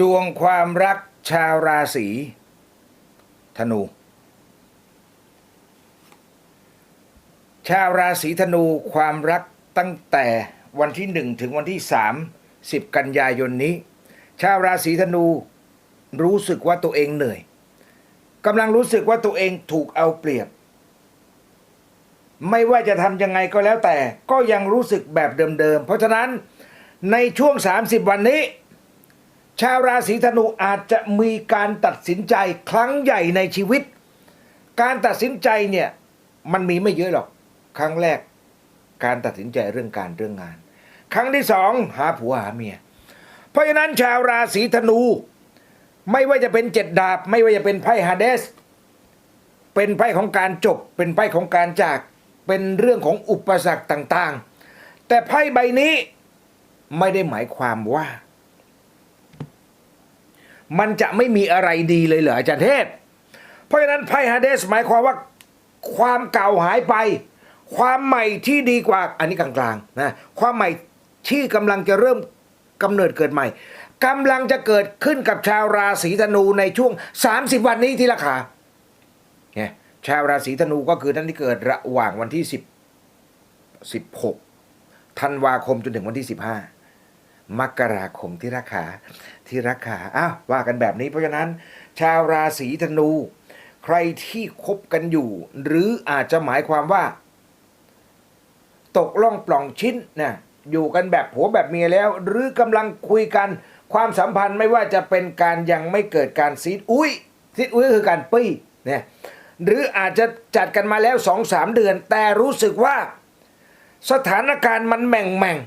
ดวงความรักชาวราศีธนู ชาวราศีธนูความรักตั้งแต่วันที่หนึ่งถึงวันที่สามสิบกันยายนนี้ ชาวราศีธนูรู้สึกว่าตัวเองเหนื่อยกำลังรู้สึกว่าตัวเองถูกเอาเปรียบ ไม่ว่าจะทำยังไงก็แล้วแต่ก็ยังรู้สึกแบบเดิมๆ เพราะฉะนั้นในช่วง 30 วันนี้ ชาวราศีธนูอาจจะมีการตัดสินใจครั้งใหญ่ในชีวิต การตัดสินใจเนี่ยมันมีไม่เยอะหรอก ครั้งแรก การตัดสินใจเรื่องการเรื่องงาน ครั้งที่สองหาผัวหาเมีย เพราะฉะนั้นชาวราศีธนู ไม่ว่าจะเป็นเจ็ดดาบ ไม่ว่าจะเป็นไพ่ฮาเดส เป็นไพ่ของการจบ เป็นไพ่ของการจาก เป็นเรื่องของอุปสรรคต่างๆ แต่ไพ่ใบนี้ไม่ได้หมายความว่า มันจะไม่มีอะไรดีเลยเหรออาจารย์เทพ เพราะฉะนั้นไพ่ฮาเดสหมายความว่าความเก่าหายไป ความใหม่ที่ดีกว่าอันนี้กลางๆนะความใหม่ที่กำลังจะเริ่มกำเนิดเกิดใหม่กำลังจะเกิดขึ้นกับชาวราศีธนูในช่วง 30 วันนี้ที่ราคาเนี่ยชาวราศีธนูก็คือท่านที่เกิดระหว่างวันที่ 10 16ธันวาคมจนถึงวันที่ 15 มกราคมที่ราคาที่ราคาอ้าวว่ากันแบบนี้เพราะฉะนั้น ชาวราศีธนู ใครที่คบกันอยู่ หรืออาจจะหมายความว่า ตกล่องปล่องชิ้นนะอยู่กันแบบผัวแบบเมียแล้ว หรือกำลังคุยกัน ความสัมพันธ์ไม่ว่าจะเป็นการยังไม่เกิดการซีดอุ้ยซีดอุ้ยคือการปี้เนี่ยหรืออาจจะจัดกันมาแล้วสองสามเดือน แต่รู้สึกว่า สถานการณ์มันแม่งแม่ง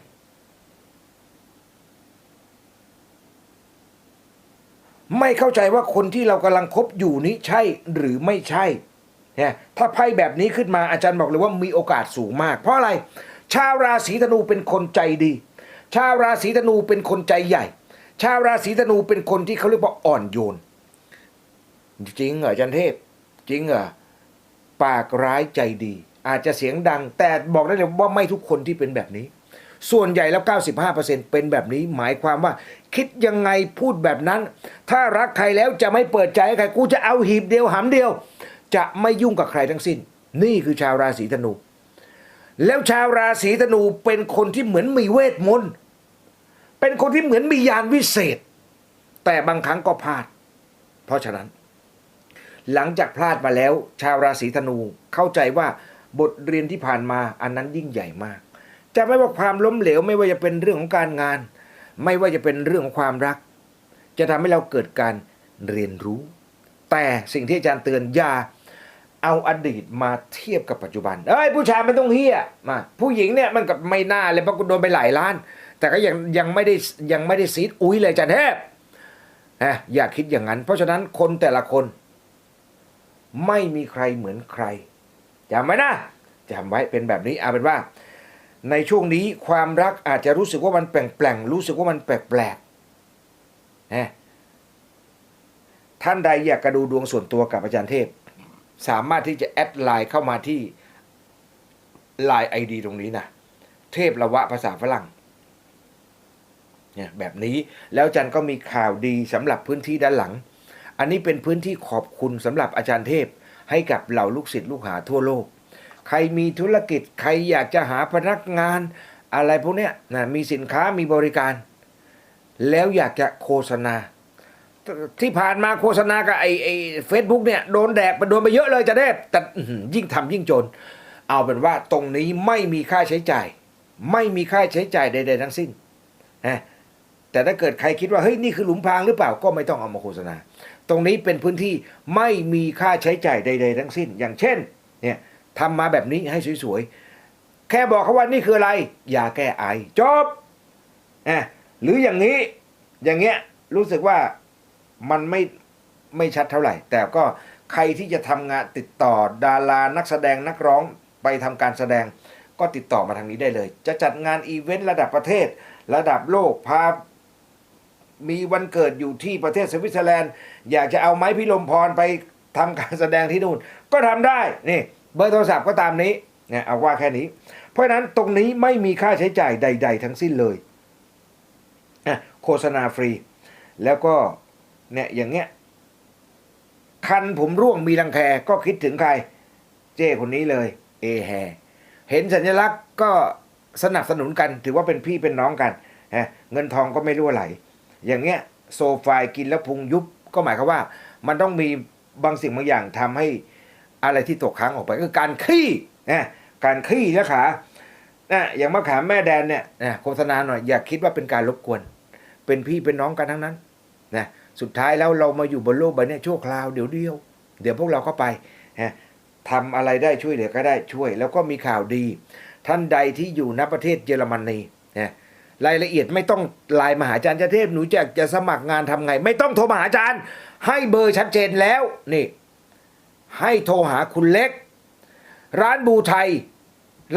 ไม่เข้าใจว่าคนที่เรากำลังคบอยู่นี้ใช่หรือไม่ใช่เนี่ยถ้าไพ่แบบนี้ขึ้นมาอาจารย์บอกเลยว่ามีโอกาสสูงมาก เพราะอะไร ชาวราศีธนูเป็นคนใจดี ชาวราศีธนูเป็นคนใจใหญ่ ชาวราศีธนูเป็นคนที่เขาเรียกว่าอ่อนโยน จริงเหรออาจารย์เทพ จริงเหรอปากร้ายใจดี อาจจะเสียงดัง แต่บอกได้เลยว่าไม่ทุกคนที่เป็นแบบนี้ ส่วนใหญ่แล้ว 95%เป็นแบบนี้หมายความว่า คิดยังไงพูดแบบนั้น ถ้ารักใครแล้วจะไม่เปิดใจให้ใครกูจะเอาหีบเดียวหำเดียว จะไม่ยุ่งกับใครทั้งสิ้น นี่คือชาวราศีธนู แล้วชาวราศีธนูเป็นคนที่เหมือนมีเวทมนต์เป็นคนที่เหมือนมียานวิเศษ แต่บางครั้งก็พลาด เพราะฉะนั้น หลังจากพลาดมาแล้ว ชาวราศีธนูเข้าใจว่าบทเรียนที่ผ่านมาอันนั้นยิ่งใหญ่มาก จะไม่ว่าความล้มเหลวไม่ว่าจะเป็นเรื่องของการงาน ไม่ว่าจะเป็นเรื่องของความรัก จะทำให้เราเกิดการเรียนรู้ แต่สิ่งที่อาจารย์เตือนอย่าเอาอดีตมาเทียบกับปัจจุบันเอ้ยผู้ชายมันต้องเฮี้ยมาผู้หญิงเนี่ยมันกับไม่น่าเลยเพราะกูโดนไปหลายล้าน แต่ก็ยังยังไม่ได้ยังไม่ได้ซีดอุ้ยเลยอาจารย์เทพนะอย่าคิดอย่างนั้น เพราะฉะนั้นคนแต่ละคน ไม่มีใครเหมือนใครจำไว้นะจำไว้เป็นแบบนี้เอาเป็นว่า ในช่วงนี้ความรักอาจจะรู้สึกว่ามันแปลงๆรู้สึกว่ามันแปลกๆนะท่านใดอยากกระดูดวงส่วนตัวกับอาจารย์เทพ สามารถที่จะแอดไลน์เข้ามาที่ไลน์ไอดีตรงนี้นะเทพละวะภาษาฝรั่งเนี่ยแบบนี้แล้วอาจารย์ก็มีข่าวดีสำหรับพื้นที่ด้านหลัง อันนี้เป็นพื้นที่ขอบคุณสำหรับอาจารย์เทพให้กับเหล่าลูกศิษย์ลูกหาทั่วโลก ใครมีธุรกิจ ใครอยากจะหาพนักงาน อะไรพวกเนี้ยนะมีสินค้ามีบริการ แล้วอยากจะโฆษณา ที่ผ่านมาโฆษณากับไอ้ไอ้เฟซบุ๊กเนี่ยโดนแดกไปโดนไปเยอะเลยจะได้แต่ยิ่งทำยิ่งจน เอาเป็นว่าตรงนี้ไม่มีค่าใช้จ่าย ไม่มีค่าใช้จ่ายใด ๆ ทั้งสิ้นนะแต่ถ้าเกิดใครคิดว่าเฮ้ยนี่คือหลุมพรางหรือเปล่าก็ไม่ต้องเอามาโฆษณา ตรงนี้เป็นพื้นที่ไม่มีค่าใช้จ่ายใด ๆ ทั้งสิ้น อย่างเช่นเนี่ย ทำมาแบบนี้ให้สวยๆ แค่บอกเขาว่านี่คืออะไรยาแก้ไอจบนะหรืออย่างนี้ อย่างเงี้ย รู้สึกว่ามันไม่ไม่ชัดเท่าไหร่ แต่ก็ใครที่จะทำงานติดต่อดารานักแสดงนักร้องไปทำการแสดง ก็ติดต่อมาทางนี้ได้เลย จะจัดงานอีเวนต์ระดับประเทศ ระดับโลกพามีวันเกิดอยู่ที่ประเทศสวิตเซอร์แลนด์ อยากจะเอาไม้พิลมพรไปทำการแสดงที่นู่น ก็ทำได้นี่ เบอร์โทรศัพท์ก็ตามนี้เนี่ยเอาว่าแค่นี้ เพราะฉะนั้นตรงนี้ไม่มีค่าใช้จ่ายใด ๆ ทั้งสิ้นเลยอะโฆษณาฟรี แล้วก็เนี่ยอย่างเงี้ยคันผมร่วงมีรังแคก็คิดถึงใคร เจ้คนนี้เลยเอแฮเห็นสัญลักษณ์ก็สนับสนุนกัน ถือว่าเป็นพี่เป็นน้องกันฮะเงินทองก็ไม่รั่วไหล อย่างเงี้ยโซฟายกินแล้วพุงยุบก็หมายความว่า มันต้องมีบางสิ่งบางอย่างทำให้ อะไรที่ตกค้างออกไปก็การขี้นะการขี้นะขานะอย่างมะขามแม่แดนเนี่ยนะโฆษณาหน่อยอย่าคิดว่าเป็นการรบกวน เป็นพี่เป็นน้องกันทั้งนั้นนะสุดท้ายแล้วเรามาอยู่บนโลกใบนี้ชั่วคราวเดี๋ยวเดียว เดี๋ยวพวกเราก็ไปนะทำอะไรได้ช่วยเหลือก็ได้ช่วย แล้วก็มีข่าวดี ท่านใดที่อยู่ณประเทศเยอรมนีนะรายละเอียดไม่ต้องไลน์มาหาอาจารย์เทพหนูจะจะสมัครงานทำไง ไม่ต้องโทรมาหาอาจารย์ ให้เบอร์ชัดเจนแล้วนี่ ให้โทรหาคุณเล็ก ร้านบูไทย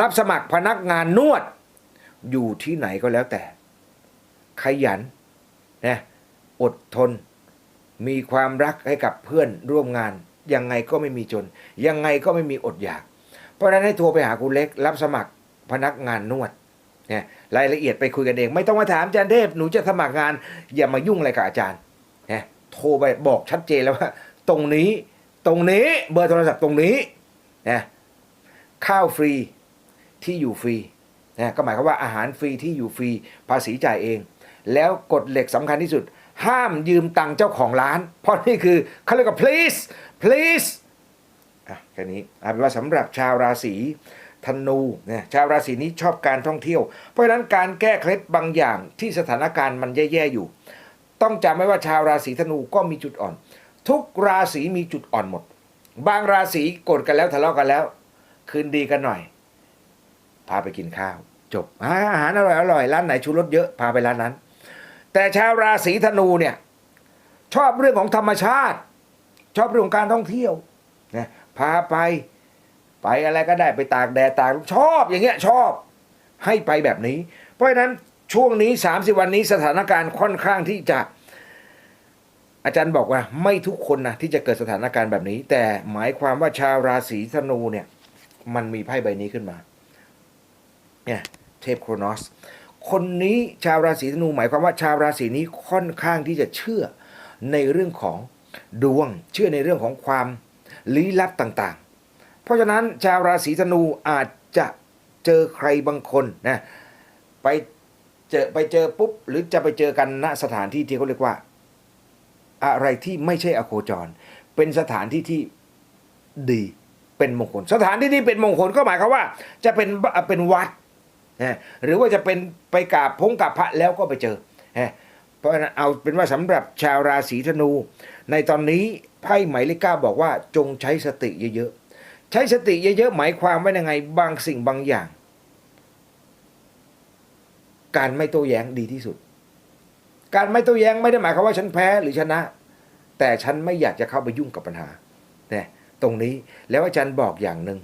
รับสมัครพนักงานนวด อยู่ที่ไหนก็แล้วแต่ ขยันนะอดทน มีความรักให้กับเพื่อนร่วมงาน ยังไงก็ไม่มีจน ยังไงก็ไม่มีอดอยาก เพราะฉะนั้นให้โทรไปหาคุณเล็ก รับสมัครพนักงานนวดนะรายละเอียดไปคุยกันเอง ไม่ต้องมาถามอาจารย์เทพหนูจะสมัครงาน อย่ามายุ่งอะไรกับอาจารย์นะโทรไปบอกชัดเจนแล้วว่า ตรงนี้ ตรงนี้เบอร์โทรศัพท์ตรงนี้นะข้าวฟรีที่อยู่ฟรีนะก็หมายความว่าอาหารฟรีที่อยู่ฟรีภาษีจ่ายเอง แล้วกฎเหล็กสำคัญที่สุด ห้ามยืมตังค์เจ้าของร้าน เพราะนี่คือเขาเรียกว่า please please อะแค่นี้เอาเป็นว่าสำหรับชาวราศีธนูเนี่ยชาวราศีนี้ชอบการท่องเที่ยว เพราะฉะนั้นการแก้เคล็ดบางอย่างที่สถานการณ์มันแย่ๆอยู่ ต้องจำไว้ว่าชาวราศีธนูก็มีจุดอ่อน ทุกราศีมีจุดอ่อนหมด บางราศีโกรธกันแล้วทะเลาะกันแล้ว คืนดีกันหน่อย พาไปกินข้าว จบอาหารอร่อยอร่อยร้านไหนชูรสเยอะพาไปร้านนั้น แต่ชาวราศีธนูเนี่ยชอบเรื่องของธรรมชาติ ชอบเรื่องของการท่องเที่ยวนะพาไปไปอะไรก็ได้ไปตากแดดตากชอบอย่างเงี้ยชอบให้ไปแบบนี้ เพราะฉะนั้นช่วงนี้ 30 วันนี้สถานการณ์ค่อนข้างที่จะ อาจารย์บอกว่าไม่ทุกคนนะที่จะเกิดสถานการณ์แบบนี้ แต่หมายความว่าชาวราศีธนูเนี่ย มันมีไพ่ใบนี้ขึ้นมา เนี่ยเทพโครนอสคนนี้ชาวราศีธนูหมายความว่าชาวราศีนี้ค่อนข้างที่จะเชื่อในเรื่องของดวง เชื่อในเรื่องของความลี้ลับต่างๆ เพราะฉะนั้นชาวราศีธนูอาจจะเจอใครบางคนนะไปเจอไปเจอปุ๊บหรือจะไปเจอกันณสถานที่ที่เขาเรียกว่า อะไรที่ไม่ใช่อโคจร เป็นสถานที่ที่ดีเป็นมงคล สถานที่ที่เป็นมงคลก็หมายความว่า จะเป็นเป็นวัดนะหรือว่าจะเป็นไปกราบพงกับพระแล้วก็ไปเจอนะเพราะนั้นเอาเป็นว่าสำหรับชาวราศีธนู ในตอนนี้ไพ่หมายเลขเก้าบอกว่าจงใช้สติเยอะๆใช้สติเยอะๆหมายความว่ายังไงบางสิ่งบางอย่าง การไม่โต้แย้งดีที่สุด การไม่โต้แย้งไม่ได้หมายความว่าฉันแพ้หรือชนะ แต่ฉันไม่อยากจะเข้าไปยุ่งกับปัญหาเนี่ยตรงนี้แล้วอาจารย์บอกอย่างหนึ่ง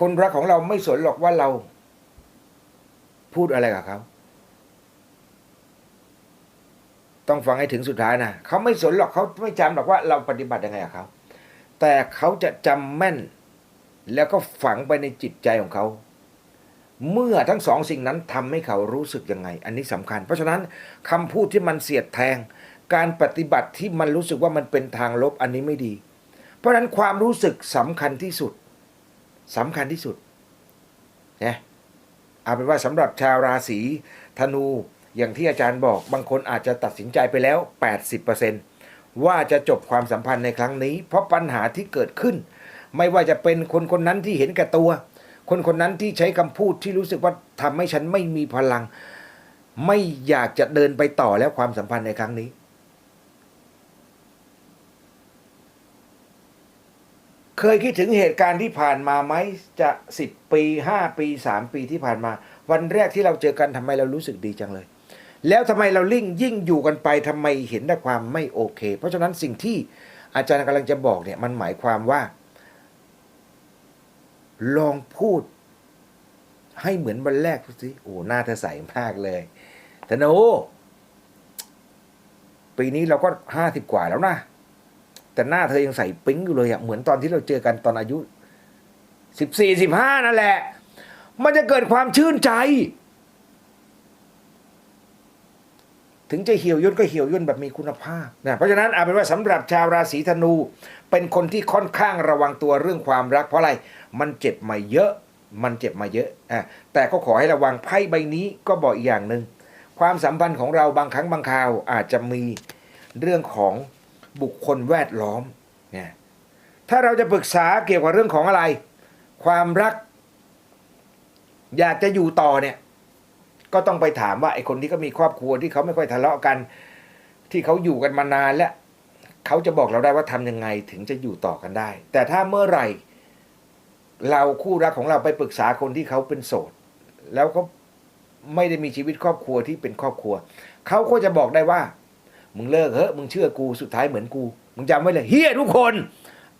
คนรักของเราไม่สนหรอกว่าเรา พูดอะไรกับเขา ต้องฟังให้ถึงสุดท้ายนะเขาไม่สนหรอกเขาไม่จำหรอกว่าเราปฏิบัติยังไงกับเขาแต่เขาจะจำแม่น แล้วก็ฝังไปในจิตใจของเขา เมื่อทั้งสองสิ่งนั้นทำให้เขารู้สึกยังไง อันนี้สำคัญ เพราะฉะนั้นคำพูดที่มันเสียดแทง การปฏิบัติที่มันรู้สึกว่ามันเป็นทางลบอันนี้ไม่ดี เพราะฉะนั้นความรู้สึกสำคัญที่สุดสำคัญที่สุดนะเอาเป็นว่าสำหรับชาวราศีธนูอย่างที่อาจารย์บอกบางคนอาจจะตัดสินใจไปแล้ว 80%ว่าจะจบความสัมพันธ์ในครั้งนี้ เพราะปัญหาที่เกิดขึ้น ไม่ว่าจะเป็นคนคนนั้นที่เห็นแก่ตัว คนคนนั้นที่ใช้คำพูดที่รู้สึกว่าทำให้ฉันไม่มีพลัง ไม่อยากจะเดินไปต่อแล้วความสัมพันธ์ในครั้งนี้ เคยคิดถึงเหตุการณ์ที่ผ่านมาไหมจะสิบปีห้าปีสามปีที่ผ่านมา วันแรกที่เราเจอกันทำไมเรารู้สึกดีจังเลย แล้วทำไมเราลิ่งยิ่งอยู่กันไปทำไมเห็นแต่ความไม่โอเค เพราะฉะนั้นสิ่งที่อาจารย์กำลังจะบอกเนี่ยมันหมายความว่า ลองพูด ให้เหมือนวันแรกดูสิโอ้หน้าเธอใสมากเลยธนูปีนี้เราก็ห้าสิบกว่าแล้วนะแต่หน้าเธอยังใส่ปิ๊งอยู่เลยอะเหมือนตอนที่เราเจอกันตอนอายุสิบสี่สิบห้านั่นแหละ มันจะเกิดความชื่นใจ ถึงจะเหี่ยวย่นก็เหี่ยวย่นแบบมีคุณภาพนะเพราะฉะนั้นเอาเป็นว่าสำหรับชาวราศีธนู เป็นคนที่ค่อนข้างระวังตัวเรื่องความรัก เพราะอะไรมันเจ็บมาเยอะ มันเจ็บมาเยอะอะแต่ก็ขอให้ระวังไพ่ใบนี้ก็บอกอีกอย่างหนึ่งความสัมพันธ์ของเราบางครั้งบางคราวอาจจะมีเรื่องของบุคคลแวดล้อมเนี่ยถ้าเราจะปรึกษาเกี่ยวกับเรื่องของอะไร ความรัก อยากจะอยู่ต่อเนี่ย ก็ต้องไปถามว่าไอ้คนที่เขามีครอบครัวที่เขาไม่ค่อยทะเลาะกัน ที่เขาอยู่กันมานานแล้วเขาจะบอกเราได้ว่าทำยังไงถึงจะอยู่ต่อกันได้ แต่ถ้าเมื่อไหร่ เราคู่รักของเราไปปรึกษาคนที่เขาเป็นโสด แล้วก็ไม่ได้มีชีวิตครอบครัวที่เป็นครอบครัว เขาก็จะบอกได้ว่า มึงเลิกเถอะมึงเชื่อกูสุดท้ายเหมือนกู มึงจำไว้เลยเฮียทุกคน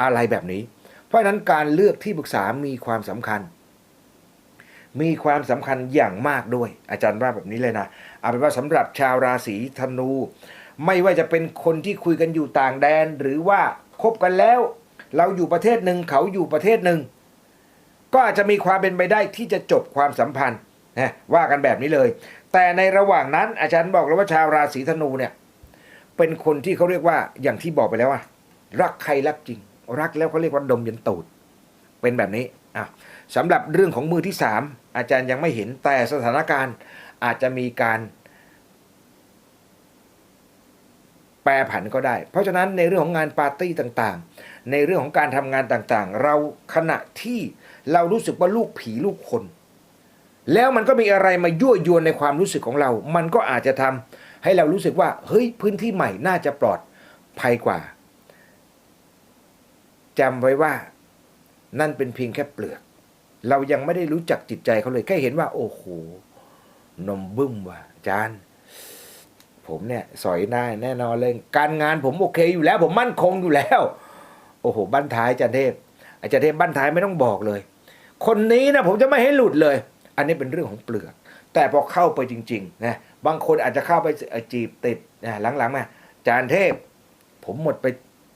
อะไรแบบนี้ เพราะฉะนั้นการเลือกที่ปรึกษามีความสำคัญ มีความสำคัญอย่างมากด้วย อาจารย์ว่าแบบนี้เลยนะเอาเป็นว่าสำหรับชาวราศีธนู ไม่ว่าจะเป็นคนที่คุยกันอยู่ต่างแดน หรือว่าคบกันแล้ว เราอยู่ประเทศหนึ่งเขาอยู่ประเทศหนึ่ง ก็อาจจะมีความเป็นไปได้ที่จะจบความสัมพันธ์นะว่ากันแบบนี้เลย แต่ในระหว่างนั้นอาจารย์บอกแล้วว่าชาวราศีธนูเนี่ยเป็นคนที่เขาเรียกว่าอย่างที่บอกไปแล้วอะรักใครรักจริง รักแล้วเขาเรียกว่าดมยันตูด เป็นแบบนี้อะ สำหรับเรื่องของมือที่สามอาจารย์ยังไม่เห็นแต่สถานการณ์อาจจะมีการแปรผันก็ได้ เพราะฉะนั้นในเรื่องของงานปาร์ตี้ต่างๆ ในเรื่องของการทำงานต่างๆ เราขณะที่เรารู้สึกว่าลูกผีลูกคน แล้วมันก็มีอะไรมายั่วยวนในความรู้สึกของเรา มันก็อาจจะทำให้เรารู้สึกว่าเฮ้ยพื้นที่ใหม่น่าจะปลอดภัยกว่าจำไว้ว่านั่นเป็นเพียงแค่เปลือก เรายังไม่ได้รู้จักจิตใจเขาเลย แค่เห็นว่า โอ้โห นมบึ้มว่ะอาจารย์ ผมเนี่ย สอยได้แน่นอนเลย การงานผมโอเคอยู่แล้ว ผมมั่นคงอยู่แล้ว โอ้โห บ้านท้ายอาจารย์เทพ อาจารย์เทพบ้านท้ายไม่ต้องบอกเลย คนนี้นะผมจะไม่ให้หลุดเลย อันนี้เป็นเรื่องของเปลือก แต่พอเข้าไปจริงๆนะ บางคนอาจจะเข้าไปจีบติดนะหลังๆมาอาจารย์เทพ ผมหมดไป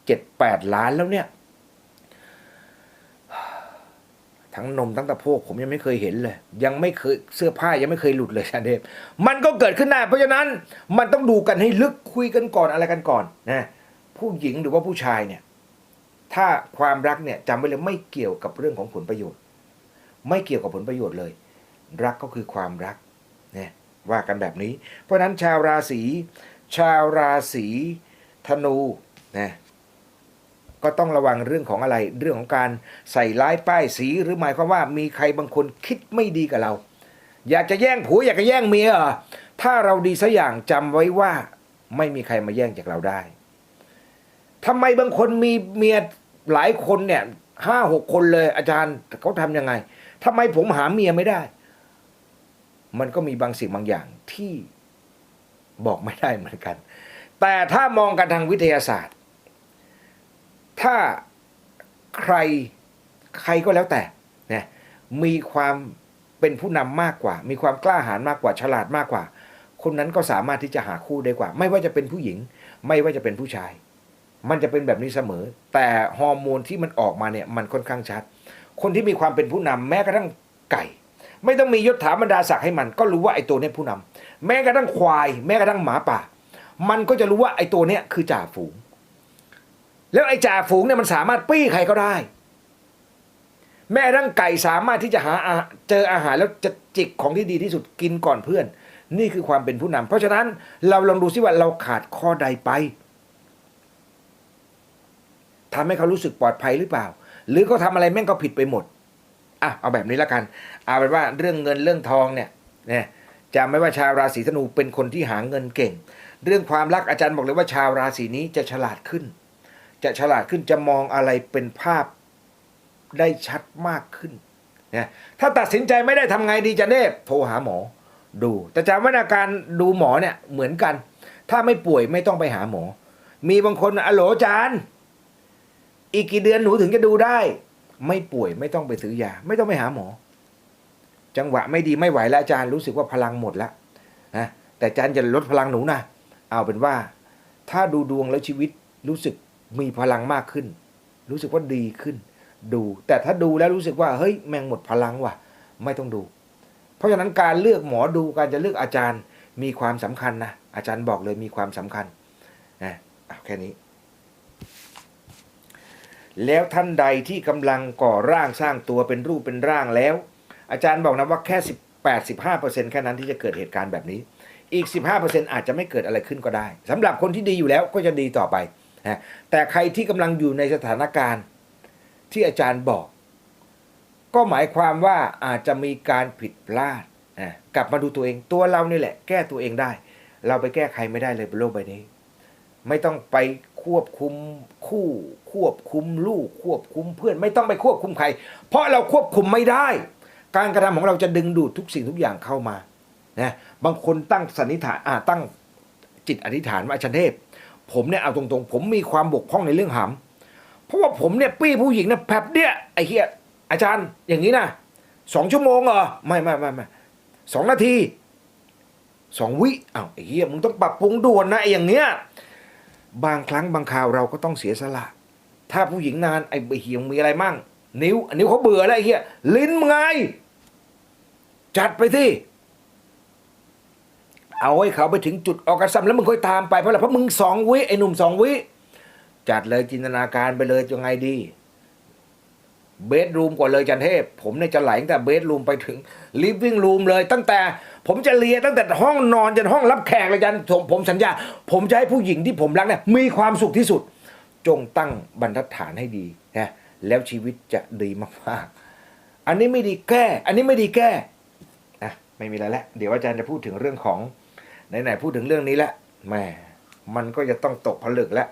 เจ็ดแปดล้านแล้วเนี่ย ทั้งนมทั้งตะโพกผมยังไม่เคยเห็นเลย ยังไม่เคยเสื้อผ้ายังไม่เคยหลุดเลยชาเทพมันก็เกิดขึ้นได้เพราะฉะนั้นมันต้องดูกันให้ลึกคุยกันก่อนอะไรกันก่อนนะผู้หญิงหรือว่าผู้ชายเนี่ย ถ้าความรักเนี่ยจำไว้เลยไม่เกี่ยวกับเรื่องของผลประโยชน์ ไม่เกี่ยวกับผลประโยชน์เลย รักก็คือความรักเนี่ยว่ากันแบบนี้ เพราะฉะนั้นชาวราศีชาวราศีธนูนะ ก็ต้องระวังเรื่องของอะไร เรื่องของการใส่ร้ายป้ายสีหรือหมายความว่ามีใครบางคนคิดไม่ดีกับเรา อยากจะแย่งผัวอยากจะแย่งเมียเหรอถ้าเราดีสัอย่างจำไว้ว่าไม่มีใครมาแย่งจากเราได้ทำไมบางคนมีเมียหลายคนเนี่ยห้าหกคนเลยอาจารย์เขาทำยังไงทำไมผมหาเมียไม่ได้ มันก็มีบางสิ่งบางอย่างที่บอกไม่ได้เหมือนกัน แต่ถ้ามองกันทางวิทยาศาสตร์ ถ้าใครใครก็แล้วแต่เนี่ยมีความเป็นผู้นำมากกว่า มีความกล้าหาญมากกว่าฉลาดมากกว่า คนนั้นก็สามารถที่จะหาคู่ได้กว่า ไม่ว่าจะเป็นผู้หญิง ไม่ว่าจะเป็นผู้ชาย มันจะเป็นแบบนี้เสมอ แต่ฮอร์โมนที่มันออกมาเนี่ยมันค่อนข้างชัด คนที่มีความเป็นผู้นำแม้กระทั่งไก่ ไม่ต้องมียศถาบรรดาศักดิ์ให้มัน ก็รู้ว่าไอ้ตัวนี้ผู้นำแม้กระทั่งควาย แม้กระทั่งหมาป่า มันก็จะรู้ว่าไอ้ตัวนี้คือจ่าฝูง แล้วไอ้จ่าฝูงเนี่ยมันสามารถปี้ใครก็ได้ แม่ร่างไก่สามารถที่จะหาเจออาหารแล้วจะจิกของที่ดีที่สุดกินก่อนเพื่อน นี่คือความเป็นผู้นำเพราะฉะนั้นเราลองดูซิว่าเราขาดข้อใดไปทำให้เขารู้สึกปลอดภัยหรือเปล่า หรือเขาทำอะไรแม่งก็ผิดไปหมดอะเอาแบบนี้ละกัน เอาเป็นว่าเรื่องเงินเรื่องทองเนี่ยเนี่ยจำไม่ว่าชาวราศีธนูเป็นคนที่หาเงินเก่ง เรื่องความรักอาจารย์บอกเลยว่าชาวราศีนี้จะฉลาดขึ้น จะฉลาดขึ้นจะมองอะไรเป็นภาพได้ชัดมากขึ้นนะถ้าตัดสินใจไม่ได้ทำไงดีจะเนบโทรหาหมอดู แต่จำไว้นะการดูหมอเนี่ยเหมือนกัน ถ้าไม่ป่วยไม่ต้องไปหาหมอ มีบางคนอโหลจารย์อีกกี่เดือนหนูถึงจะดูได้ ไม่ป่วยไม่ต้องไปซื้อยา ไม่ต้องไปหาหมอ จังหวะไม่ดีไม่ไหวแล้วอาจารย์รู้สึกว่าพลังหมดแล้วนะแต่อาจารย์จะลดพลังหนูนะเอาเป็นว่า ถ้าดูดวงแล้วชีวิตรู้สึก มีพลังมากขึ้น รู้สึกว่าดีขึ้น ดู แต่ถ้าดูแล้วรู้สึกว่า เฮ้ยแมงหมดพลังว่ะ ไม่ต้องดู เพราะฉะนั้นการเลือกหมอดูการจะเลือกอาจารย์มีความสำคัญนะอาจารย์บอกเลยมีความสำคัญนะแค่นี้ แล้วท่านใดที่กำลังก่อร่างสร้างตัวเป็นรูปเป็นร่างแล้ว อาจารย์บอกนะว่าแค่18 15แค่นั้นที่จะเกิดเหตุการณ์แบบนี้ อีก15อาจจะไม่เกิดอะไรขึ้นก็ได้สำหรับคนที่ดีอยู่แล้วก็จะดีต่อไป นะแต่ใครที่กำลังอยู่ในสถานการณ์ที่อาจารย์บอก ก็หมายความว่าอาจจะมีการผิดพลาดนะกลับมาดูตัวเองตัวเรานี่แหละ แก้ตัวเองได้ เราไปแก้ใครไม่ได้เลยบนโลกใบนี้ ไม่ต้องไปควบคุมคู่ ควบคุมลูก ควบคุมเพื่อน ไม่ต้องไปควบคุมใคร เพราะเราควบคุมไม่ได้ การกระทำของเราจะดึงดูดทุกสิ่งทุกอย่างเข้ามานะบางคนตั้งสันนิษฐานอ่าตั้งจิตอธิษฐานว่าอาจารย์เทพ ผมเนี่ยเอาตรงๆ ผมมีความบกพร่องในเรื่องหำเพราะว่าผมเนี่ยปี้ผู้หญิงเนี่ยแผบเนี่ยไอ้เหี้ยอาจารย์อย่างนี้นะสองชั่วโมงเหรอไม่ไม่ไม่ไม่สองนาทีสองวิอ้าวไอ้เหี้ยมึงต้องปรับปรุงด่วนนะไอ้อย่างเนี้ยบางครั้งบางคราวเราก็ต้องเสียสละ ถ้าผู้หญิงนานไอ้เหียงมีอะไรมั่ง นิ้วนิ้วเขาเบื่อแล้วไอ้เหี้ยลิ้นมึงไงจัดไปที่ เอาให้เขาไปถึงจุดออกกระซัมแล้วมึงค่อยตามไปเพราะอะไรเพราะมึงสองวิไอ้หนุ่มสองวิจัดเลยจินตนาการไปเลยยังไงดีเบดรูมก่อนเลยจันเทพ ผมเนี่ยจะไหลตั้งแต่เบดรูมไปถึงลิฟวิ่งรูมเลย ตั้งแต่ผมจะเลียตั้งแต่ห้องนอนจนห้องรับแขกเลยจันผมผมสัญญา ผมจะให้ผู้หญิงที่ผมรักเนี่ยมีความสุขที่สุด จงตั้งบรรทัดฐานให้ดีนะแล้วชีวิตจะดีมากๆ อันนี้ไม่ดีแก้ อันนี้ไม่ดีแก้นะไม่มีอะไรแล้วเดี๋ยวอาจารย์จะพูดถึงเรื่องของ ไหนๆพูดถึงเรื่องนี้แล้วแหม่มันก็จะต้องตกผลึกแล้ว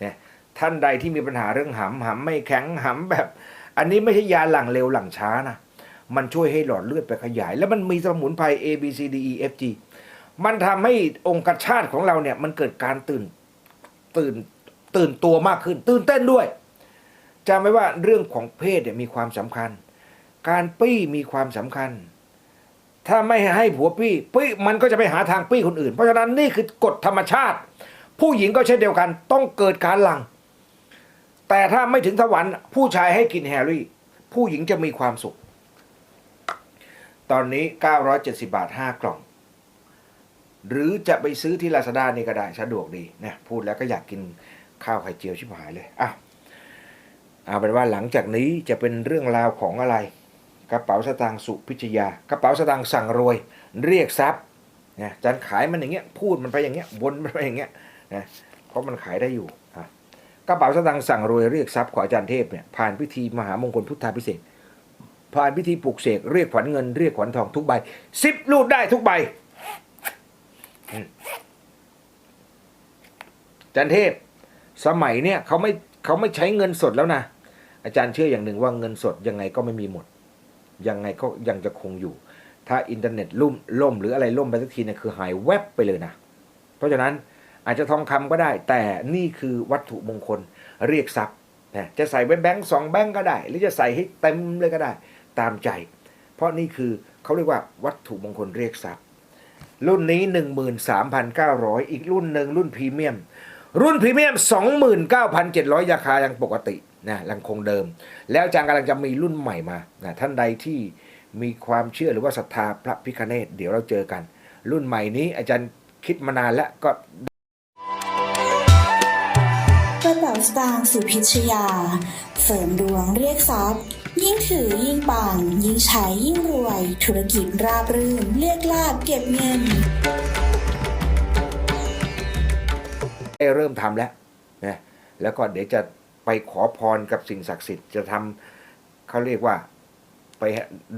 เนี่ยท่านใดที่มีปัญหาเรื่องหำหำไม่แข็งหำแบบ อันนี้ไม่ใช่ยาหลังเร็วหลังช้านะมันช่วยให้หลอดเลือดไปขยาย แล้วมันมีสมุนไพร A B C D E F G มันทำให้องค์กรชาติของเราเนี่ย มันเกิดการตื่นตื่นตื่นตัวมากขึ้น ตื่นเต้นด้วยจำไว้ว่าเรื่องของเพศเนี่ยมีความสำคัญ การปี้มีความสำคัญ ถ้าไม่ให้ผัวปี้ปี้มันก็จะไปหาทางปี้คนอื่น เพราะฉะนั้นนี่คือกฎธรรมชาติ ผู้หญิงก็เช่นเดียวกัน ต้องเกิดการหลัง แต่ถ้าไม่ถึงสวรรค์ผู้ชายให้กินแฮร์รี่ ผู้หญิงจะมีความสุข ตอนนี้ 970 บาท 5 กล่อง หรือจะไปซื้อที่ลาซาด้านี่ก็ได้สะดวกดีนะพูดแล้วก็อยากกินข้าวไข่เจียวชิบหายเลยอะเอาเป็นว่าหลังจากนี้จะเป็นเรื่องราวของอะไร กระเป๋าสตางค์สุพิชยากระเป๋าสตางค์สั่งรวย เรียกทรัพย์นะจันขายมันอย่างเงี้ยพูดมันไปอย่างเงี้ยวนมันไปอย่างเงี้ยนะเพราะมันขายได้อยู่อะกระเป๋าสตางค์สั่งรวยเรียกทรัพย์ของอาจารย์เทพเนี่ยผ่านพิธีมหามงคลพุทธาพิเศษผ่านพิธีปลุกเสกเรียกขวัญเงินเรียกขวัญทองทุกใบสิบรูดได้ทุกใบอาจารย์เทพ สมัยเนี่ยเขาไม่เขาไม่ใช้เงินสดแล้วนะอาจารย์เชื่ออย่างหนึ่งว่าเงินสดยังไงก็ไม่มีหมด ยังไงก็ยังจะคงอยู่ ถ้าอินเทอร์เน็ตล่มล่มหรืออะไรล่มไปสักทีเนี่ยคือหายแวบไปเลยนะ เพราะฉะนั้นอาจจะทองคำก็ได้ แต่นี่คือวัตถุมงคลเรียกทรัพย์นะจะใส่ไว้แบงค์สองแบงค์ก็ได้ หรือจะใส่ให้เต็มเลยก็ได้ ตามใจ เพราะนี่คือเขาเรียกว่าวัตถุมงคลเรียกทรัพย์ รุ่นนี้ 13,900 อีกรุ่นหนึ่งรุ่นพรีเมียม รุ่นพรีเมียม 29,700 ราคายังปกตินะยังคงเดิม แล้วอาจารย์กำลังจะมีรุ่นใหม่มานะท่านใดที่มีความเชื่อหรือว่าศรัทธาพระพิคเนตเดี๋ยวเราเจอกัน รุ่นใหม่นี้อาจารย์คิดมานานแล้วก็กระเป๋าสตางค์สุพิชยา เสริมดวงเรียกทรัพย์ ยิ่งถือยิ่งปังยิ่งใช้ยิ่งรวย ธุรกิจราบรื่นเรียกลาบเก็บเงิน ได้เริ่มทำแล้วนะแล้วก็เดี๋ยวจะไปขอพรกับสิ่งศักดิ์สิทธิ์จะทำเขาเรียกว่า ไป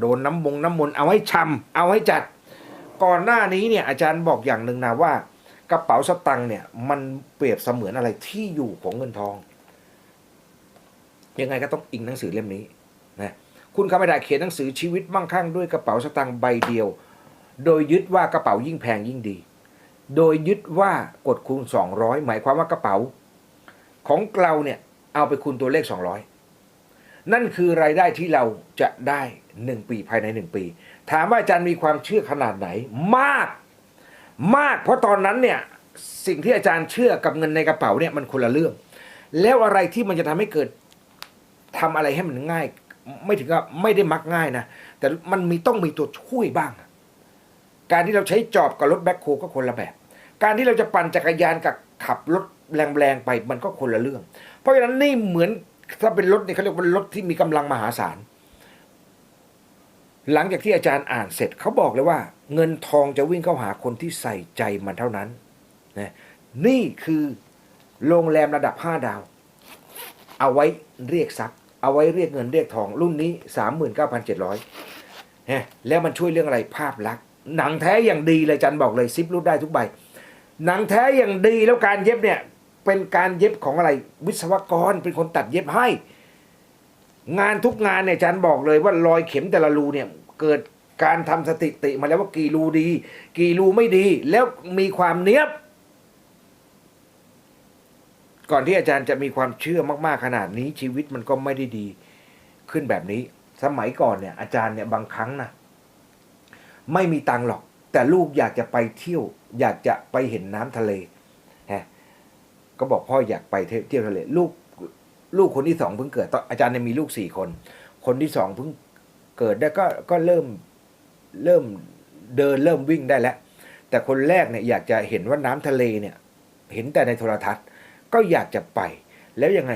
โดนน้ำมงน้ำมนต์เอาให้ชำเอาให้จัด ก่อนหน้านี้เนี่ยอาจารย์บอกอย่างหนึ่งนะว่ากระเป๋าสตังค์เนี่ยมันเปรียบเสมือนอะไรที่อยู่ของเงินทอง ยังไงก็ต้องอิงหนังสือเล่มนี้นะคุณคำไม่ได้เขียนหนังสือชีวิตมั่งคั่งด้วยกระเป๋าสตังค์ใบเดียว โดยยึดว่ากระเป๋ายิ่งแพงยิ่งดี โดยยึดว่ากดคูณ 200 หมายความว่ากระเป๋า ของเราเนี่ยเอาไปคูณตัวเลข 200 นั่นคือรายได้ที่เราจะได้ 1 ปีภายใน 1 ปี ถามว่าอาจารย์มีความเชื่อขนาดไหนมาก มากเพราะตอนนั้นเนี่ยสิ่งที่อาจารย์เชื่อกับเงินในกระเป๋าเนี่ยมันคนละเรื่อง แล้วอะไรที่มันจะทำให้เกิดทำอะไรให้มันง่าย ไม่ถึงกับไม่ได้มักง่ายนะแต่มันมีต้องมีตัวช่วยบ้าง การที่เราใช้จอบกับรถแบ็คโฮก็คนละแบบ การที่เราจะปั่นจักรยานกับขับรถแรงๆไปมันก็คนละเรื่อง เพราะฉะนั้นนี่เหมือนถ้าเป็นรถเนี่ยเขาเรียกว่ารถที่มีกำลังมหาศาล หลังจากที่อาจารย์อ่านเสร็จเขาบอกเลยว่า เงินทองจะวิ่งเข้าหาคนที่ใส่ใจมันเท่านั้นนะนี่คือโรงแรมระดับ5ดาว เอาไว้เรียกทรัพย์ เอาไว้เรียกเงินเรียกทอง รุ่นนี้39,700นะแล้วมันช่วยเรื่องอะไรภาพลักษณ์หนังแท้อย่างดีเลยอาจันบอกเลยซิปรูดได้ทุกใบ หนังแท้อย่างดีแล้วการเย็บเนี่ยเป็นการเย็บของอะไร วิศวกรเป็นคนตัดเย็บให้ งานทุกงานเนี่ยอาจารย์บอกเลยว่ารอยเข็มแต่ละรูเนี่ยเกิดการทำสถิติมาแล้วว่ากี่รูดี กี่รูไม่ดี แล้วมีความเนี้ยบ ก่อนที่อาจารย์จะมีความเชื่อมาก ๆ ขนาดนี้ชีวิตมันก็ไม่ได้ดีขึ้นแบบนี้ สมัยก่อนเนี่ย อาจารย์เนี่ยบางครั้งนะไม่มีตังหรอก แต่ลูกอยากจะไปเที่ยว อยากจะไปเห็นน้ำทะเลฮะก็บอกพ่ออยากไปเที่ยวทะเล ลูกลูกคนที่สองเพิ่งเกิดตอนอาจารย์เนี่ยมีลูกสี่คน คนที่สองเพิ่งเกิดได้ก็ก็เริ่มเริ่มเดินเริ่มวิ่งได้แล้ว แต่คนแรกเนี่ยอยากจะเห็นว่าน้ำทะเลเนี่ย เห็นแต่ในโทรทัศน์ ก็อยากจะไปแล้วยังไง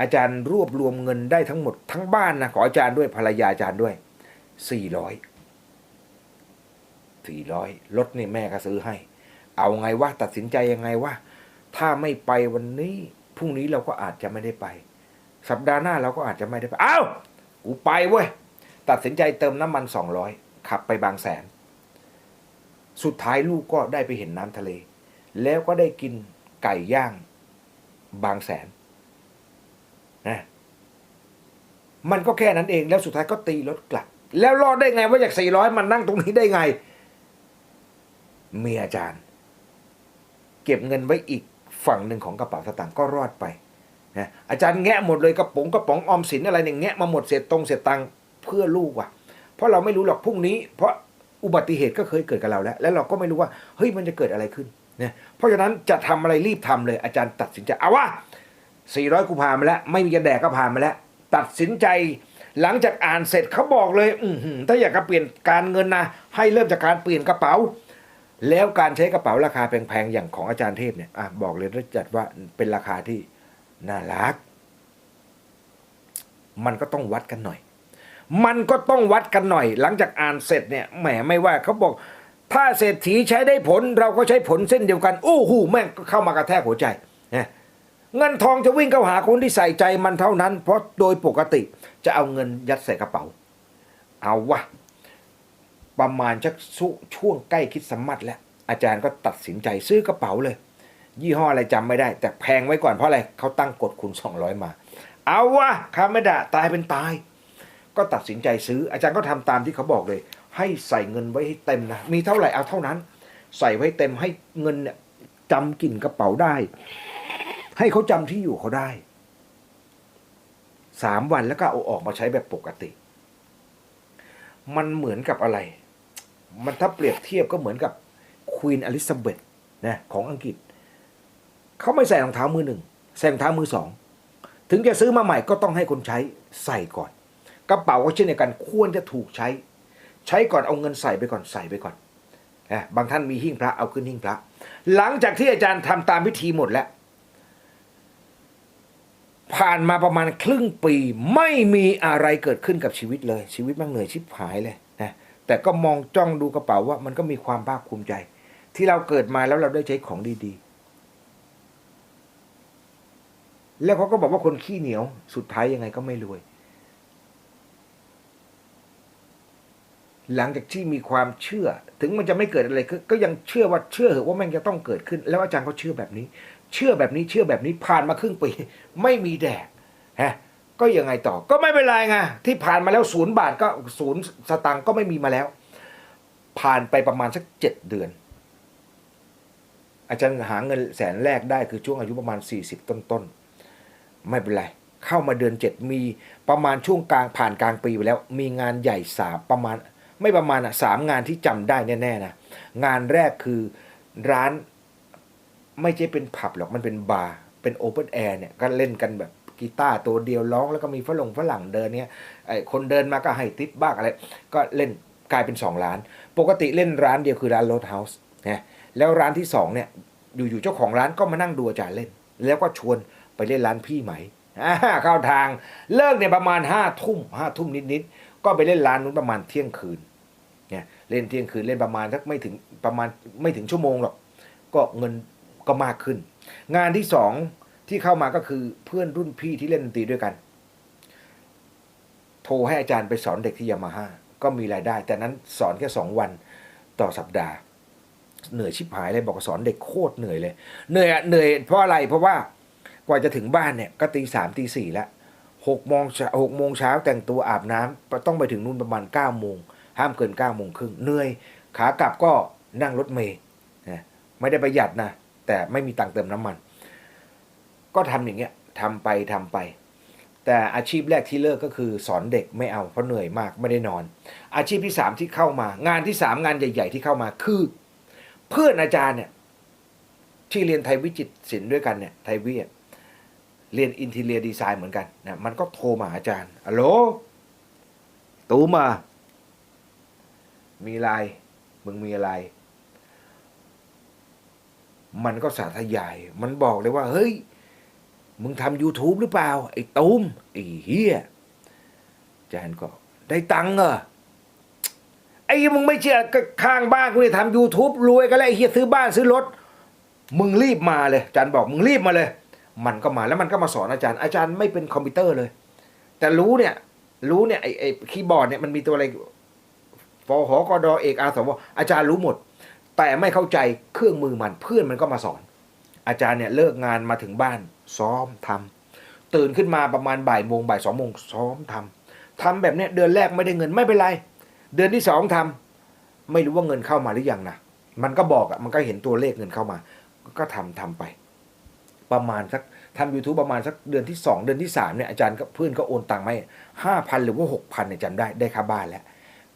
อาจารย์รวบรวมเงินได้ทั้งหมดทั้งบ้านนะขออาจารย์ด้วยภรรยาอาจารย์ด้วยสี่ร้อย สี่ร้อยรถนี่แม่ก็ซื้อให้ เอาไงวะตัดสินใจยังไงวะถ้าไม่ไปวันนี้พรุ่งนี้เราก็อาจจะไม่ได้ไป สัปดาห์หน้าเราก็อาจจะไม่ได้ไปเอ้ากูไปเว้ยตัดสินใจเติมน้ำมันสองร้อยขับไปบางแสน สุดท้ายลูกก็ได้ไปเห็นน้ำทะเล แล้วก็ได้กินไก่ย่าง บางแสนนะมันก็แค่นั้นเองแล้วสุดท้ายก็ตีรถกลับ แล้วรอดได้ไงว่าจากสี่ร้อยมันนั่งตรงนี้ได้ไง เมียอาจารย์ เก็บเงินไว้อีกฝั่งหนึ่งของกระเป๋าสตางค์ก็รอดไปนะอาจารย์แงะหมดเลยกระป๋องกระป๋องออมสินอะไรเนี่ยแงะมาหมดเศษตรงเศษตังค์เพื่อลูกว่ะ เพราะเราไม่รู้หรอกพรุ่งนี้ เพราะอุบัติเหตุก็เคยเกิดกับเราแล้ว แล้วเราก็ไม่รู้ว่าเฮ้ยมันจะเกิดอะไรขึ้นนะเพราะฉะนั้นจะทำอะไรรีบทำเลย อาจารย์ตัดสินใจเอาวะสี่ร้อยกูผ่านมาแล้ว ไม่มีจะแดกก็ผ่านมาแล้ว ตัดสินใจหลังจากอ่านเสร็จเขาบอกเลย อืถ้าอยากจะเปลี่ยนการเงินนะให้เริ่มจากการเปลี่ยนกระเป๋า แล้วการใช้กระเป๋าราคาแพงๆ อย่างของอาจารย์เทพเนี่ยอบอกเลยนะจัดว่าเป็นราคาที่น่ารัก มันก็ต้องวัดกันหน่อย มันก็ต้องวัดกันหน่อย หลังจากอ่านเสร็จเนี่ยแหมไม่ว่าเขาบอก ถ้าเศรษฐีใช้ได้ผล เราก็ใช้ผลเส้นเดียวกัน โอ้โหแม่งก็เข้ามากระแทกหัวใจนะเงินทองจะวิ่งเข้าหาคนที่ใส่ใจมันเท่านั้น เพราะโดยปกติจะเอาเงินยัดใส่กระเป๋า เอาวะ ประมาณชักสุช่วงใกล้คิดสมัตแล้ว อาจารย์ก็ตัดสินใจซื้อกระเป๋าเลย ยี่ห้ออะไรจำไม่ได้ แต่แพงไว้ก่อนเพราะอะไรเขาตั้งกฎคุณสองร้อยมา เอาวะคาไม่ได้ตายเป็นตาย ก็ตัดสินใจซื้อ อาจารย์ก็ทำตามที่เขาบอกเลย ให้ใส่เงินไว้ให้เต็มนะ มีเท่าไหร่เอาเท่านั้น ใส่ไว้เต็มให้เงินเนี่ยจำกลิ่นกระเป๋าได้ ให้เขาจำที่อยู่เขาได้สามวันแล้วก็เอาออกมาใช้แบบปกติ มันเหมือนกับอะไร มันถ้าเปรียบเทียบก็เหมือนกับควีนอลิซาเบธนะของอังกฤษ เขาไม่ใส่รองเท้ามือหนึ่งใส่รองเท้ามือสอง ถึงจะซื้อมาใหม่ก็ต้องให้คนใช้ใส่ก่อน กระเป๋าก็เช่นเดียวกันควรจะถูกใช้ ใช้ก่อนเอาเงินใส่ไปก่อนใส่ไปก่อนนะบางท่านมีหิ้งพระเอาขึ้นหิ้งพระ หลังจากที่อาจารย์ทำตามพิธีหมดแล้ว ผ่านมาประมาณครึ่งปีไม่มีอะไรเกิดขึ้นกับชีวิตเลย ชีวิตมันเหนื่อยชิบหายเลย แต่ก็มองจ้องดูกระเป๋าว่ามันก็มีความภาคภูมิใจ ที่เราเกิดมาแล้วเราได้ใช้ของดีๆ แล้วเขาก็บอกว่าคนขี้เหนียวสุดท้ายยังไงก็ไม่รวย หลังจากที่มีความเชื่อ ถึงมันจะไม่เกิดอะไรก็ยังเชื่อว่าเชื่อเหอะว่ามันจะต้องเกิดขึ้น แล้วอาจารย์ก็เชื่อแบบนี้ เชื่อแบบนี้เชื่อแบบนี้ผ่านมาครึ่งปีไม่มีแดกฮะ ก็ยังไงต่อ ก็ไม่เป็นไรไงที่ผ่านมาแล้วศูนย์บาทก็ศูนย์สตังค์ก็ไม่มีมาแล้ว ผ่านไปประมาณสักเจ็ดเดือน อาจารย์หาเงินแสนแรกได้คือช่วงอายุประมาณสี่สิบต้นๆไม่เป็นไร เข้ามาเดือนเจ็ดมีประมาณช่วงกลางผ่านกลางปีไปแล้ว มีงานใหญ่สามประมาณ ไม่ประมาณอะสามงานที่จำได้แน่ๆนะงานแรกคือร้านไม่ใช่เป็นผับหรอกมันเป็นบาร์เป็นโอเ n นแอร์เนี่ยก็เล่นกันแบบ กีตาร์ตัวเดียวร้องแล้วก็มีฝรั่งฝรั่งเดินเนี่ยคนเดินมาก็ให้ติปบ้างอะไร ก็เล่นกลายเป็น 2 ร้าน ปกติเล่นร้านเดียวคือร้านโรถเฮาส์นะแล้วร้านที่สองเนี่ยอยู่ๆเจ้าของร้านก็มานั่งดูอาจารย์เล่น แล้วก็ชวนไปเล่นร้านพี่ไหม่เข้าทางเลิกเนี่ยประมาณห้าทุ่มห้าทุ่มนิดๆก็ไปเล่นร้านนู้นประมาณเที่ยงคืนเนี่ยเล่นเที่ยงคืนเล่นประมาณสักไม่ถึงประมาณไม่ถึงชั่วโมงหรอกก็เงินก็มากขึ้น งานที่สอง ที่เข้ามาก็คือเพื่อนรุ่นพี่ที่เล่นดนตรีด้วยกัน โทรให้อาจารย์ไปสอนเด็กที่ยามาฮ่าก็มีรายได้ แต่นั้นสอนแค่สองวันต่อสัปดาห์ เหนื่อยชิบหายเลยบอกว่าสอนเด็กโคตรเหนื่อยเลย เหนื่อยอะเหนื่อยเพราะอะไรเพราะว่ากว่าจะถึงบ้านเนี่ยก็ตีสามตีสี่แล้วหกโมงหกโมงเช้าแต่งตัวอาบน้ำต้องไปถึงนู่นประมาณเก้าโมงห้ามเกินเก้าโมงครึ่งเหนื่อยขากลับก็นั่งรถเมย์นะไม่ได้ประหยัดนะแต่ไม่มีตังค์เติมน้ำมัน ก็ทำอย่างเงี้ยทำไปทำไป แต่อาชีพแรกที่เลิกก็คือสอนเด็กไม่เอาเพราะเหนื่อยมากไม่ได้นอน อาชีพที่สามที่เข้ามา งานที่สามงานใหญ่ ๆ ที่เข้ามาคือ เพื่อนอาจารย์เนี่ยที่เรียนไทยวิจิตรศิลป์ด้วยกันเนี่ยไทยวิอะเรียนอินทีเรียดีไซน์เหมือนกันนะมันก็โทรมาอาจารย์ฮัลโหลตูมา มีอะไรมึงมีอะไร มันก็สาธยาย มันบอกเลยว่า เฮ้ย มึงทำ YouTube หรือเปล่า ไอ้ตูมไอ้เฮียจารย์ก็ ได้ตังค์เหรอไอ้มึงไม่เชื่อก็ข้างบ้านกูเนี่ยทำ YouTube รวยกันแล้วไอ้เฮียซื้อบ้านซื้อรถ มึงรีบมาเลยอาจารย์บอกมึงรีบมาเลย มันก็มาแล้วมันก็มาสอนอาจารย์ อาจารย์ไม่เป็นคอมพิวเตอร์เลย แต่รู้เนี่ย รู้เนี่ยไอ้ไอ้คีย์บอร์ดเนี่ยมันมีตัวอะไรฟอหกอดอเอกอาสวอาจารย์รู้หมด แต่ไม่เข้าใจเครื่องมือมันเพื่อนมันก็มาสอน อาจารย์เนี่ยเลิกงานมาถึงบ้านซ้อมทำตื่นขึ้นมาประมาณบ่ายโมงบ่ายสองโมงซ้อมทำทำแบบเนี้ยเดือนแรกไม่ได้เงินไม่เป็นไร เดือนที่สองทำไม่รู้ว่าเงินเข้ามาหรือยังนะมันก็บอกอะมันก็เห็นตัวเลขเงินเข้ามา ก็ทำทำไป ประมาณสักทำ YouTube ประมาณสักเดือนที่สองเดือนที่สามเนี่ยอาจารย์ก็เพื่อนก็โอนตังค์มาห้าพันหรือว่าหกพันเนี่ยจำได้ได้ค่าบ้านแล้ว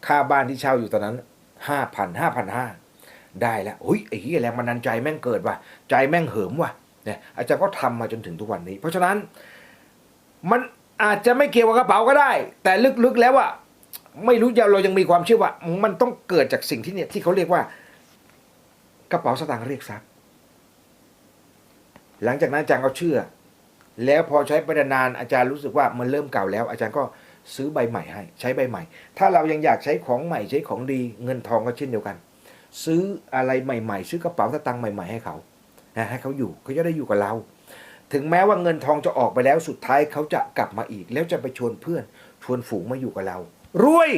ค่าบ้านที่เช่าอยู่ตอนนั้นห้าพันห้าพันห้า ได้แล้วอุ้ยไอ้เหี้ยแรงมันนันใจแม่งเกิดว่ะใจแม่งเหิมว่ะเนี่ยอาจารย์ก็ทำมาจนถึงทุกวันนี้ เพราะฉะนั้นมันอาจจะไม่เกี่ยวกับกระเป๋าก็ได้ แต่ลึกๆแล้วอะไม่รู้จะเรายังมีความเชื่อว่า มันต้องเกิดจากสิ่งที่เนี่ยที่เขาเรียกว่า กระเป๋าสตางค์เรียกทรัพย์ หลังจากนั้นอาจารย์ก็เชื่อ แล้วพอใช้ไปนานๆอาจารย์รู้สึกว่ามันเริ่มเก่าแล้ว อาจารย์ก็ซื้อใบใหม่ให้ ใช้ใบใหม่ ถ้าเรายังอยากใช้ของใหม่ใช้ของดีเงินทองก็เช่นเดียวกัน ซื้ออะไรใหม่ๆ ซื้อกระเป๋าสตางค์ใหม่ ๆ ให้เขาให้เขาอยู่เขาจะได้อยู่กับเรา ถึงแม้ว่าเงินทองจะออกไปแล้วสุดท้ายเขาจะกลับมาอีก แล้วจะไปชวนเพื่อน ชวนฝูงมาอยู่กับเรา รวย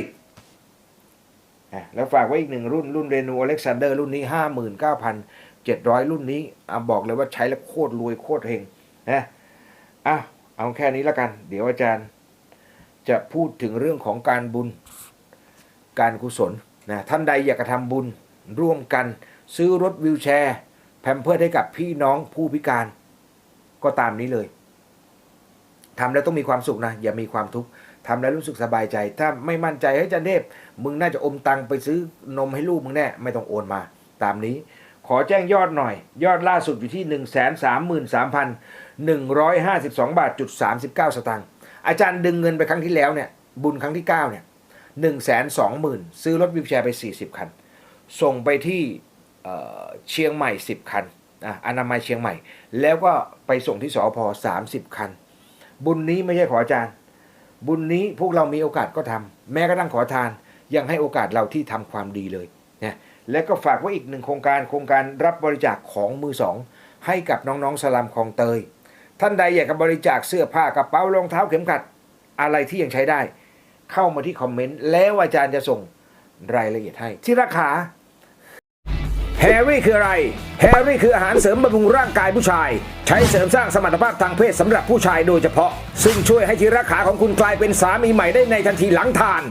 อะแล้วฝากไว้อีกหนึ่งรุ่นรุ่นเรนูอเล็กซานเดอร์รุ่นนี้ห้าหมื่นเก้าพันเจ็ดร้อยรุ่นนี้อบอกเลยว่าใช้แล้วโคตรรวยโคตรเฮงนะอะเอาแค่นี้แล้วกัน เดี๋ยวอาจารย์จะพูดถึงเรื่องของการบุญการกุศลนะท่านใดอยากจะทำบุญ ร่วมกัน ซื้อรถวิวแชร์ แพมเพิร์สให้กับพี่น้องผู้พิการ ก็ตามนี้เลยทำแล้วต้องมีความสุขนะ อย่ามีความทุกข์ทำแล้วรู้สึกสบายใจ ถ้าไม่มั่นใจเฮ้ยจันเทพมึงน่าจะอมตังไปซื้อนมให้ลูกมึงแน่ ไม่ต้องโอนมา ตามนี้ ขอแจ้งยอดหน่อย ยอดล่าสุดอยู่ที่ 1 3 3 3 1 5 2บาทจุด39 สตางค์อาจารย์ดึงเงินไปครั้งที่แล้วเนี่ย บุญครั้งที่ 9 เนี่ย1 2 0 0 0 0 ซื้อรถวิวแชร์ไป 40 คัน ส่งไปที่เชียงใหม่ 10 คันอะอนามัยเชียงใหม่ แล้วก็ไปส่งที่สอพ30 คัน บุญนี้ไม่ใช่ขออาจารย์ บุญนี้พวกเรามีโอกาสก็ทำแม้กระทั่งขอทานยังให้โอกาสเราที่ทำความดีเลยนะและก็ฝากไว้อีกหนึ่งโครงการโครงการรับบริจาคของมือสองให้กับน้องๆสลัมคลองเตย ท่านใดอยากจะบริจาคเสื้อผ้ากระเป๋ารองเท้าเข็มขัดอะไรที่ยังใช้ได้ เข้ามาที่คอมเมนต์แล้วอาจารย์จะส่งรายละเอียดให้ที่ราคา แฮร์รี่คืออะไร แฮร์รี่คืออาหารเสริมบำรุงร่างกายผู้ชาย ใช้เสริมสร้างสมรรถภาพทางเพศสำหรับผู้ชายโดยเฉพาะ ซึ่งช่วยให้จีราขาของคุณกลายเป็นสามีใหม่ได้ในทันทีหลังทาน